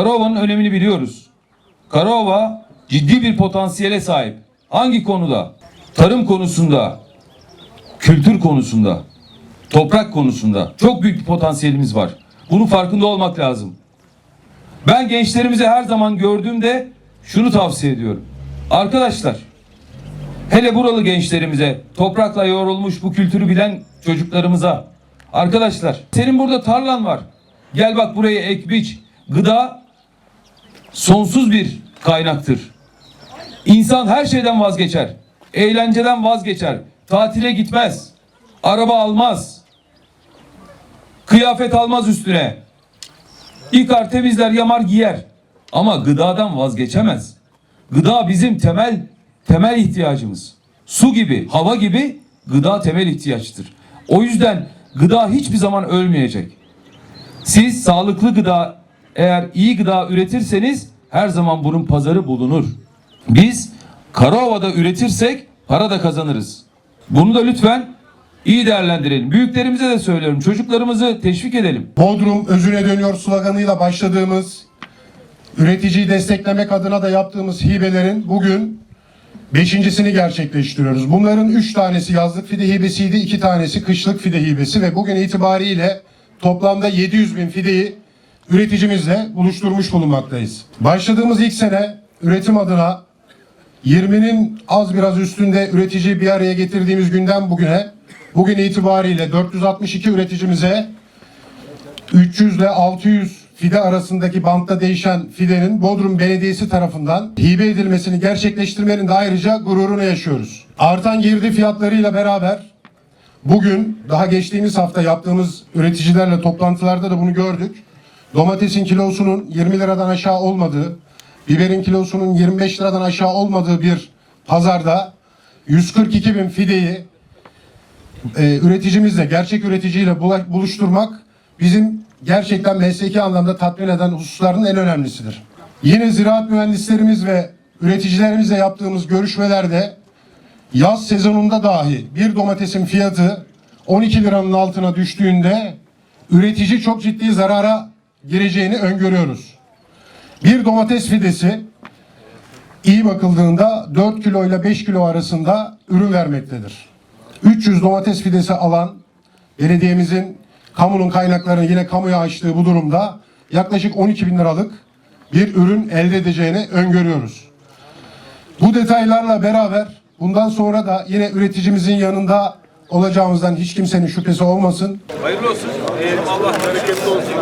Karaova'nın önemini biliyoruz. Karaova ciddi bir potansiyele sahip. Hangi konuda? Tarım konusunda, kültür konusunda, toprak konusunda çok büyük bir potansiyelimiz var. Bunun farkında olmak lazım. Ben gençlerimize her zaman gördüğümde şunu tavsiye ediyorum. Arkadaşlar, hele buralı gençlerimize, toprakla yoğrulmuş bu kültürü bilen çocuklarımıza, arkadaşlar senin burada tarlan var. Gel bak buraya ek biç. Gıda sonsuz bir kaynaktır. İnsan her şeyden vazgeçer. Eğlenceden vazgeçer. Tatile gitmez. Araba almaz. Kıyafet almaz üstüne. Yıkar, temizler, yamar, giyer. Ama gıdadan vazgeçemez. Gıda bizim temel temel ihtiyacımız. Su gibi, hava gibi gıda temel ihtiyaçtır. O yüzden gıda hiçbir zaman ölmeyecek. Siz sağlıklı gıda eğer iyi gıda üretirseniz her zaman bunun pazarı bulunur. Biz Karaova'da üretirsek para da kazanırız. Bunu da lütfen iyi değerlendirelim. Büyüklerimize de söylüyorum. Çocuklarımızı teşvik edelim. Bodrum özüne dönüyor sloganıyla başladığımız, üreticiyi desteklemek adına da yaptığımız hibelerin bugün beşincisini gerçekleştiriyoruz. Bunların üç tanesi yazlık fide hibesiydi, iki tanesi kışlık fide hibesi ve bugün itibariyle toplamda 700 bin fideyi üreticimizle buluşturmuş bulunmaktayız. Başladığımız ilk sene üretim adına 20'nin az biraz üstünde üreticiyi bir araya getirdiğimiz günden bugüne bugün itibariyle 462 üreticimize 300 ile 600 fide arasındaki bantta değişen fidenin Bodrum Belediyesi tarafından hibe edilmesini gerçekleştirmenin de ayrıca gururunu yaşıyoruz. Artan girdi fiyatlarıyla beraber bugün daha geçtiğimiz hafta yaptığımız üreticilerle toplantılarda da bunu gördük. Domatesin kilosunun 20 liradan aşağı olmadığı, biberin kilosunun 25 liradan aşağı olmadığı bir pazarda 142 bin fideyi e, üreticimizle, gerçek üreticiyle buluşturmak bizim gerçekten mesleki anlamda tatmin eden hususların en önemlisidir. Yine ziraat mühendislerimiz ve üreticilerimizle yaptığımız görüşmelerde yaz sezonunda dahi bir domatesin fiyatı 12 liranın altına düştüğünde üretici çok ciddi zarara gireceğini öngörüyoruz. Bir domates fidesi iyi bakıldığında 4 kilo ile 5 kilo arasında ürün vermektedir. 300 domates fidesi alan belediyemizin kamunun kaynaklarını yine kamuya açtığı bu durumda yaklaşık 12 bin liralık bir ürün elde edeceğini öngörüyoruz. Bu detaylarla beraber bundan sonra da yine üreticimizin yanında olacağımızdan hiç kimsenin şüphesi olmasın. Hayırlı olsun. Allah bereketli olsun.